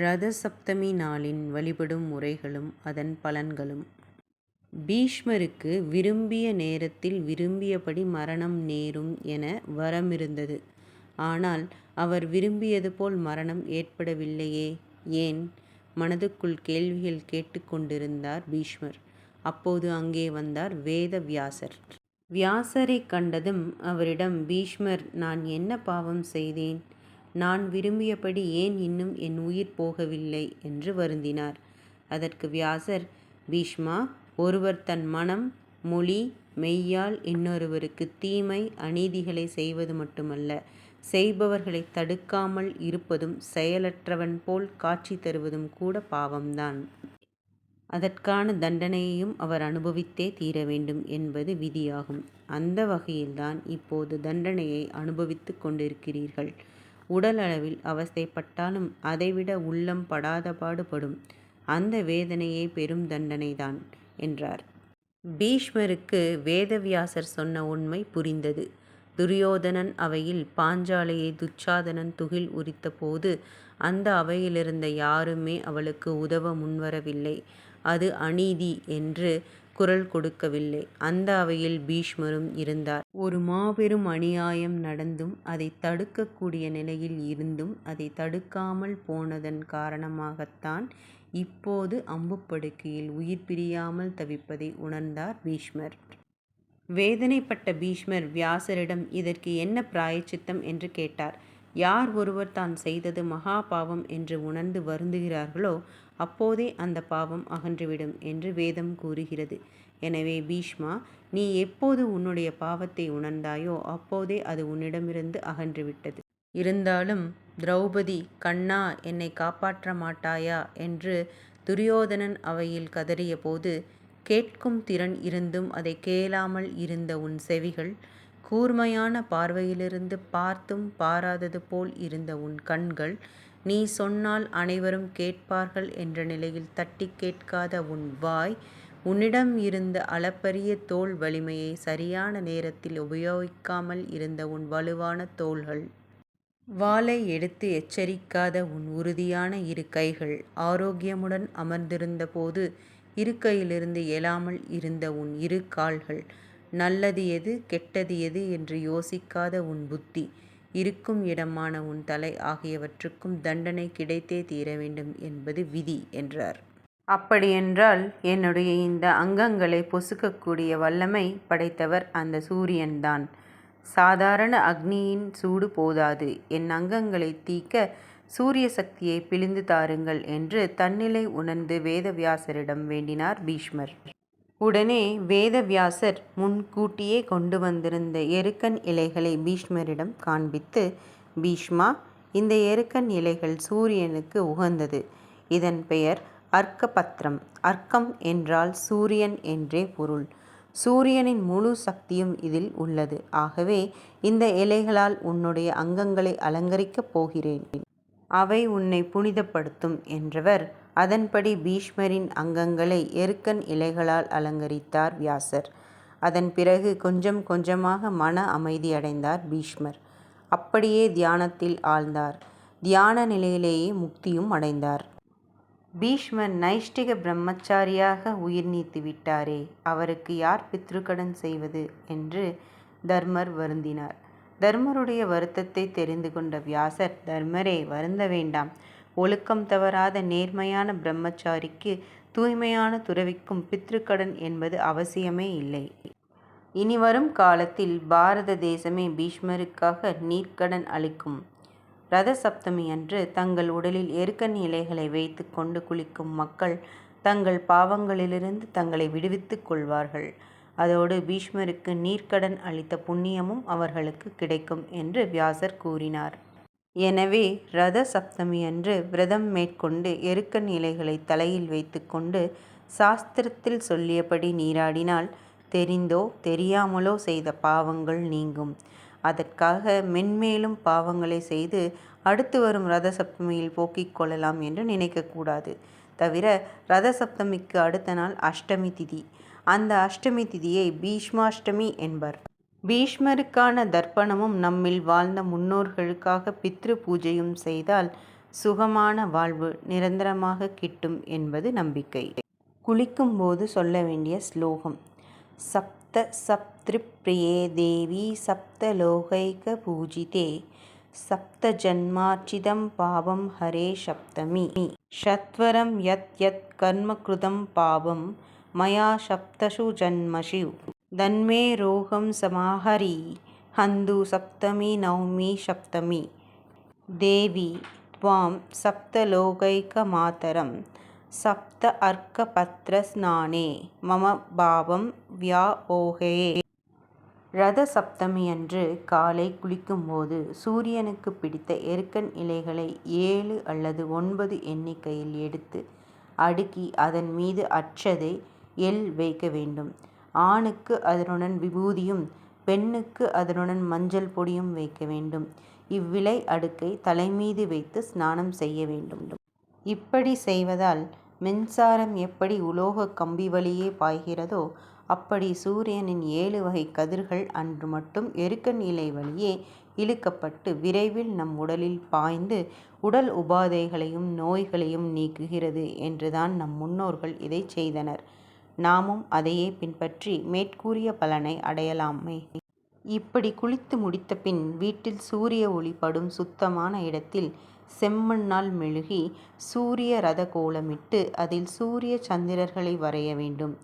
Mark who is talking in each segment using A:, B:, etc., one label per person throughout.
A: ரத சப்தமி நாளின் வழிபடும் முறைகளும் அதன் பலன்களும் பீஷ்மருக்கு விரும்பிய நேரத்தில் விரும்பியபடி மரணம் நேரும் என வரமிருந்தது. ஆனால் அவர் விரும்பியது போல் மரணம் ஏற்படவில்லையே ஏன்? மனதுக்குள் கேள்விகள் கேட்டுக்கொண்டிருந்தார் பீஷ்மர். அப்போது அங்கே வந்தார் வேத வியாசர். வியாசரைக் கண்டதும் அவரிடம் பீஷ்மர் நான் என்ன பாவம் செய்தேன்? நான் விரும்பியபடி ஏன் இன்னும் என் உயிர் போகவில்லை? என்று வருந்தினார். அதற்கு வியாசர் பீஷ்மா ஒருவர் தன் மனம் மொழி மெய்யால் இன்னொருவருக்கு தீமை அநீதிகளை செய்வது மட்டுமல்ல செய்பவர்களை தடுக்காமல் இருப்பதும் செயலற்றவன் போல் காட்சி தருவதும் கூட பாவம்தான். அதற்கான தண்டனையையும் அவர் அனுபவித்தே தீர வேண்டும் என்பது விதியாகும். அந்த வகையில்தான் இப்போது தண்டனையை அனுபவித்துக் கொண்டிருக்கிறீர்கள். உடலளவில் அவஸ்தைப்பட்டாலும் அதைவிட உள்ளம் படாத பாடுபடும் அந்த வேதனையே பெரும் தண்டனைதான் என்றார். பீஷ்மருக்கு வேதவியாசர் சொன்ன உண்மை புரிந்தது. துரியோதனன் அவையில் பாஞ்சாலையை துச்சாதனன் துகில் உரித்தபோது அந்த அவையிலிருந்த யாருமே அவளுக்கு உதவ முன்வரவில்லை. அது அநீதி என்று குரல் கொடுக்கவில்லை. அந்த அவையில் பீஷ்மரும் இருந்தார். ஒரு மாபெரும் அநியாயம் நடந்தும் அதைத் தடுக்கக்கூடிய நிலையில் இருந்தும் அதைத் தடுக்காமல் போனதன் காரணமாகத்தான் இப்போது அம்புப்படுக்கையில் உயிர் பிரியாமல் தவிப்பதை உணர்ந்தார் பீஷ்மர். வேதனைப்பட்ட பீஷ்மர் வியாசரிடம் இதற்கு என்ன பிராயச்சித்தம் என்று கேட்டார். யார் ஒருவர் தான் செய்தது மகா பாவம் என்று உணர்ந்து வருந்துகிறார்களோ அப்போதே அந்த பாவம் அகன்றுவிடும் என்று வேதம் கூறுகிறது. எனவே பீஷ்மா நீ எப்போது உன்னுடைய பாவத்தை உணர்ந்தாயோ அப்போதே அது உன்னிடமிருந்து அகன்றுவிட்டது. இருந்தாலும் திரௌபதி கண்ணா என்னை காப்பாற்ற மாட்டாயா? என்று துரியோதனன் அவையில் கதறியபோது கேட்கும் திறன் இருந்தும் அதை கேளாமல் இருந்த உன் செவிகள் கூர்மையான பார்வையிலிருந்து பார்த்தும் பாராதது போல் இருந்த உன் கண்கள் நீ சொன்னால் அனைவரும் கேட்பார்கள் என்ற நிலையில் தட்டிக் கேட்காத உன் வாய் உன்னிடம் இருந்த அளப்பரிய தோல் வலிமையை சரியான நேரத்தில் உபயோகிக்காமல் இருந்த உன் வலுவான தோள்கள். வாளை எடுத்து எச்சரிக்காத உன் உறுதியான இரு கைகள் ஆரோக்கியமுடன் அமர்ந்திருந்தபோது இருக்கையிலிருந்து எழாமல் இருந்த உன் இரு கால்கள் நல்லது எது கெட்டது எது என்று யோசிக்காத உன் புத்தி இருக்கும் இடமான உன் தலை ஆகியவற்றுக்கும் தண்டனை கிடைத்தே தீர வேண்டும் என்பது விதி என்றார். அப்படியென்றால் என்னுடைய இந்த அங்கங்களை பொசுக்கக்கூடிய வல்லமை படைத்தவர் அந்த சூரியன்தான். சாதாரண அக்னியின் சூடு போதாது. என் அங்கங்களை தீக்க சூரிய சக்தியை பிழிந்து தாருங்கள் என்று தன்னிலை உணர்ந்து வேதவியாசரிடம் வேண்டினார் பீஷ்மர். உடனே வேதவியாசர் முன்கூட்டியே கொண்டு வந்திருந்த எருக்கன் இலைகளை பீஷ்மரிடம் காண்பித்து பீஷ்மா இந்த எருக்கன் இலைகள் சூரியனுக்கு உகந்தது. இதன் பெயர் அர்க்கபத்திரம் அர்க்கம் என்றால் சூரியன் என்றே பொருள். சூரியனின் முழு சக்தியும் இதில் உள்ளது. ஆகவே இந்த இலைகளால் உன்னுடைய அங்கங்களை அலங்கரிக்கப் போகிறேன். அவை உன்னை புனிதப்படுத்தும் என்றவர். அதன்படி பீஷ்மரின் அங்கங்களை எருக்கன் இலைகளால் அலங்கரித்தார் வியாசர். அதன் பிறகு கொஞ்சம் கொஞ்சமாக மன அமைதியடைந்தார் பீஷ்மர். அப்படியே தியானத்தில் ஆழ்ந்தார். தியான நிலையிலேயே முக்தியும் அடைந்தார். பீஷ்மர் நைஷ்டிக பிரம்மச்சாரியாக உயிர் நீத்து விட்டாரே அவருக்கு யார் பித்ருக்கடன் செய்வது? என்று தர்மர் வருந்தினார். தர்மருடைய வருத்தத்தை தெரிந்து கொண்ட வியாசர் தர்மரே வருந்த வேண்டாம். ஒழுக்கம் தவறாத நேர்மையான பிரம்மச்சாரிக்கு தூய்மையான துறவிக்கும் பித்ருக்கடன் என்பது அவசியமே இல்லை. இனி வரும் காலத்தில் பாரத தேசமே பீஷ்மருக்காக நீர்க்கடன் அளிக்கும். ரத சப்தமியன்று தங்கள் உடலில் எருக்கன் இலைகளை வைத்துக் கொண்டு குளிக்கும் மக்கள் தங்கள் பாவங்களிலிருந்து தங்களை விடுவித்துக் கொள்வார்கள். அதோடு பீஷ்மருக்கு நீர்க்கடன் அளித்த புண்ணியமும் அவர்களுக்குக் கிடைக்கும் என்று வியாசர் கூறினார். எனவே ரத சப்தமி அன்று விரதம் மேற்கொண்டு எருக்கன் இலைகளை தலையில் வைத்துக்கொண்டு சாஸ்திரத்தில் சொல்லியபடி நீராடினால் தெரிந்தோ தெரியாமலோ செய்த பாவங்கள் நீங்கும். அதற்காக மென்மேலும் பாவங்களை செய்து அடுத்து வரும் ரத சப்தமியில் போக்கிக் கொள்ளலாம் என்று நினைக்கக்கூடாது தவிர ரத சப்தமிக்கு அடுத்த நாள் அஷ்டமி திதி. அந்த அஷ்டமி திதியை பீஷ்மாஷ்டமி என்பர். பீஷ்மருக்கான தர்ப்பணமும் நம்மில் வாழ்ந்த முன்னோர்களுக்காக பித்ரு பூஜையும் செய்தால் சுகமான வாழ்வு நிரந்தரமாக கிட்டும் என்பது நம்பிக்கை. குளிக்கும்போது சொல்ல வேண்டிய ஸ்லோகம் சப்த சப்த்ரிப்ரியே தேவி சப்த லோகைக பூஜிதே சப்த ஜன்மார்ச்சிதம் பாவம் ஹரே சப்தமி ஷத்வரம் யத் யத் கர்ம கிருதம் பாவம் மயா சப்தசு ஜன்மஷு தன்மே ரோகம் சமாஹரி ஹந்து சப்தமி நௌமி சப்தமி தேவி துவாம் சப்தலோகைக மாதரம் சப்த அர்க்க பத்ர ஸ்நானே மம பாவம் வியாஓகே ரத சப்தமியன்று காலை குளிக்கும்போது சூரியனுக்கு பிடித்த எருக்கன் இலைகளை ஏழு அல்லது ஒன்பது எண்ணிக்கையில் எடுத்து அடுக்கி அதன் மீது அச்சதை எள் வைக்க வேண்டும். ஆணுக்கு அதனுடன் விபூதியும் பெண்ணுக்கு அதனுடன் மஞ்சள் பொடியும் வைக்க வேண்டும். இவ்விலை அடுக்கை தலைமீது வைத்து ஸ்நானம் செய்ய வேண்டும். இப்படி செய்வதால் மின்சாரம் எப்படி உலோகக் கம்பி வழியே பாய்கிறதோ அப்படி சூரியனின் ஏழு வகை கதிர்கள் அன்று மட்டும் எருக்கன் இலை வழியே இழுக்கப்பட்டு விரைவில் நம் உடலில் பாய்ந்து உடல் உபாதைகளையும் நோய்களையும் நீக்குகிறது என்றுதான் நம் முன்னோர்கள் இதைச் செய்தனர். நாமும் அதையே பின்பற்றி மேற்கூறிய பலனை அடையலாமே. இப்படி குளித்து முடித்தபின் வீட்டில் சூரிய ஒளி படும் சுத்தமான இடத்தில் செம்மண்ணால் மெழுகி சூரிய ரத கோலமிட்டு அதில் சூரிய சந்திரர்களை வரைய வேண்டும்.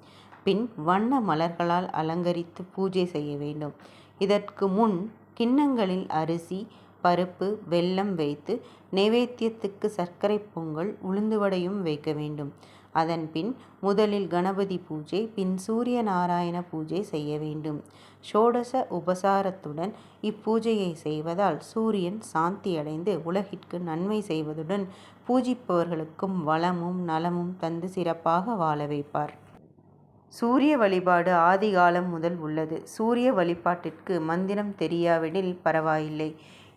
A: பின் வண்ண மலர்களால் அலங்கரித்து பூஜை செய்ய வேண்டும். இதற்கு முன் கிண்ணங்களில் அரிசி பருப்பு வெல்லம் வைத்து நைவேத்தியத்துக்கு சர்க்கரை பொங்கல் உளுந்து வடையும் வைக்க வேண்டும். அதன்பின் முதலில் கணபதி பூஜை பின் சூரிய நாராயண பூஜை செய்ய வேண்டும். ஷோடச உபசாரத்துடன் இப்பூஜையை செய்வதால் சூரியன் சாந்தியடைந்து உலகிற்கு நன்மை செய்வதுடன் பூஜிப்பவர்களுக்கும் வளமும் நலமும் தந்து சிறப்பாக வாழ வைப்பார். சூரிய வழிபாடு ஆதிகாலம் முதல் உள்ளது. சூரிய வழிபாட்டிற்கு மந்திரம் தெரியாவிடில் பரவாயில்லை.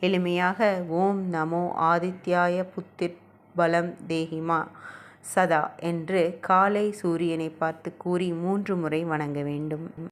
A: எளிமையாக ஓம் நமோ ஆதித்யாய புத்திர் பலம் தேகிமா சதா என்று காலை சூரியனை பார்த்து கூறி மூன்று முறை வணங்க வேண்டும்.